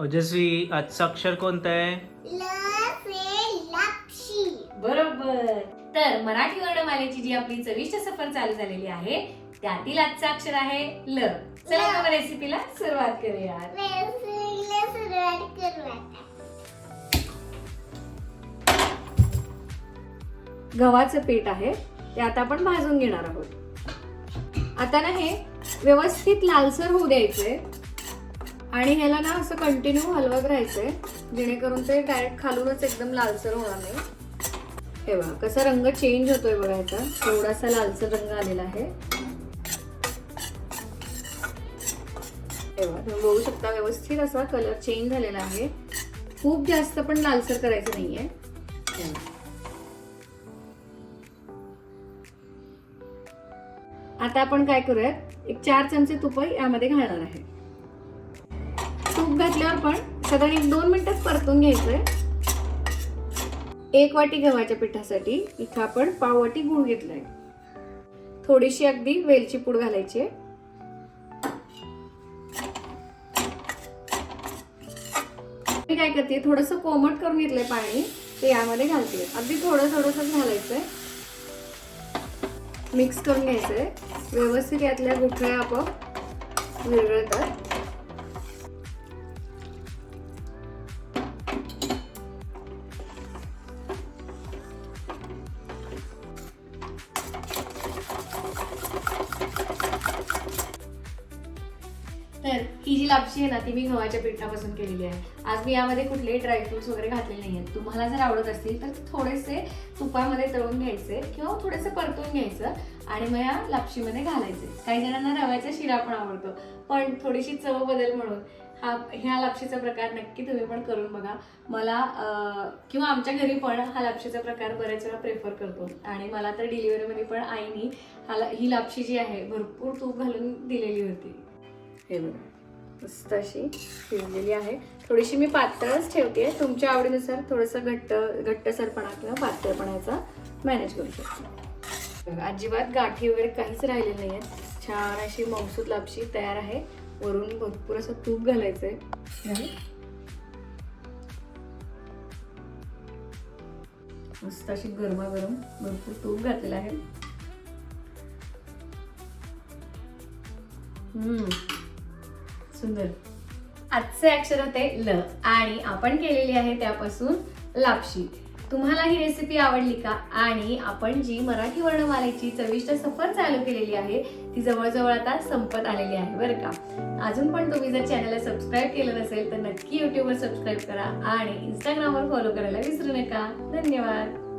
ओजस्वी आजचं अक्षर कोणतं आहे? ल से लक्षी. बरोबर. तर मराठी वर्णमालेची जी आपली चविष्ट सफर चालू झालेली आहे त्यातील आजचं अक्षर आहे ल. चला. मग रेसिपीला सुरुवात करूया. रेसिपीला सुरुवात करू आता. गव्हाचं पीठ आहे ते आता आपण भाजून घेणार आहोत. आता ना हे व्यवस्थित लालसर होऊ द्यायचंय. आणि ह्याला ना असं कंटिन्यू हलवत राहायचंय. जेणेकरून ते डायरेक्ट खालूनच एकदम लालसर होणार नाही. हे बघा कसा रंग चेंज होतोय बघा ह्याचा थोडासा लालसर रंग आलेला आहे. तेव्हा तुम्ही बघू शकता व्यवस्थित असा कलर चेंज झालेला आहे. खूप जास्त पण लालसर करायचं नाहीये. आहे आता आपण काय करूयात? एक चार चमचे तुपई यामध्ये घालणार आहे. तूप घातल्यावर पण साधारण एक दोन मिनटात परतून घ्यायचंय. एक वाटी गव्हाच्या पिठासाठी इथं आपण पाव वाटी गुळ घेतलाय. थोडीशी अगदी वेलची पूड घालायची आहे. मी काय करते थोडस कोमट करून घेतलंय पाणी ते यामध्ये घालते. अगदी थोडं थोडंसं घालायचंय. मिक्स करून घ्यायचंय. व्यवस्थित यातल्या गुठळ्या आपोआप विरघळतात ही जी लापशी आहे ना ती मी गव्हाच्या पिठापासून केलेली आहे. आज मी यामध्ये कुठलेही ड्रायफ्रुट्स वगैरे घातलेले नाही आहेत तुम्हाला जर आवडत असतील तर थोडेसे तुपामध्ये तळून घ्यायचे किंवा थोडेसे परतून घ्यायचं आणि मग या लापशीमध्ये घालायचे. काही जणांना रव्याचा शिरा पण आवडतो पण थोडीशी चव बदल म्हणून. हा ह्या लापशीचा प्रकार नक्की तुम्ही पण करून बघा. मला किंवा आमच्या घरी पण हा लापशीचा प्रकार बऱ्याच वेळा प्रेफर करतो. आणि मला तर डिलिव्हरीमध्ये पण आईनी हा ला- ही लापशी जी आहे भरपूर तूप घालून दिलेली होती. हे बघा. मस्त अशी शिजलेली आहे. थोडीशी मी पातळच ठेवते. तुमच्या आवडीनुसार थोडंसं घट्ट घट्टसरपणा किंवा पातळपणाचा मॅनेज करू शकतो. अजिबात गाठी वगैरे काहीच राहिलेली नाही आहेत छान अशी मौसूद लापशी तयार आहे. वरून भरपूर असं तूप घालायचं आहे मस्त अशी गरमागरम भरपूर तूप घातलेलं आहे. हम्म. सुंदर. आजचे अक्षर होते ल आणि आपण केलेली आहे त्यापासून लापशी. तुम्हाला ही रेसिपी आवडली का? आणि आपण जी मराठी वर्णमालेची चविष्ट सफर चालू केलेली आहे ती जवळजवळ आता संपत आलेली आहे बरं का? अजून पण तुम्ही जर चॅनलला सबस्क्राईब केलं नसेल तर नक्की युट्यूबवर सबस्क्राईब करा आणि इंस्टाग्रामवर फॉलो करायला विसरू नका. धन्यवाद.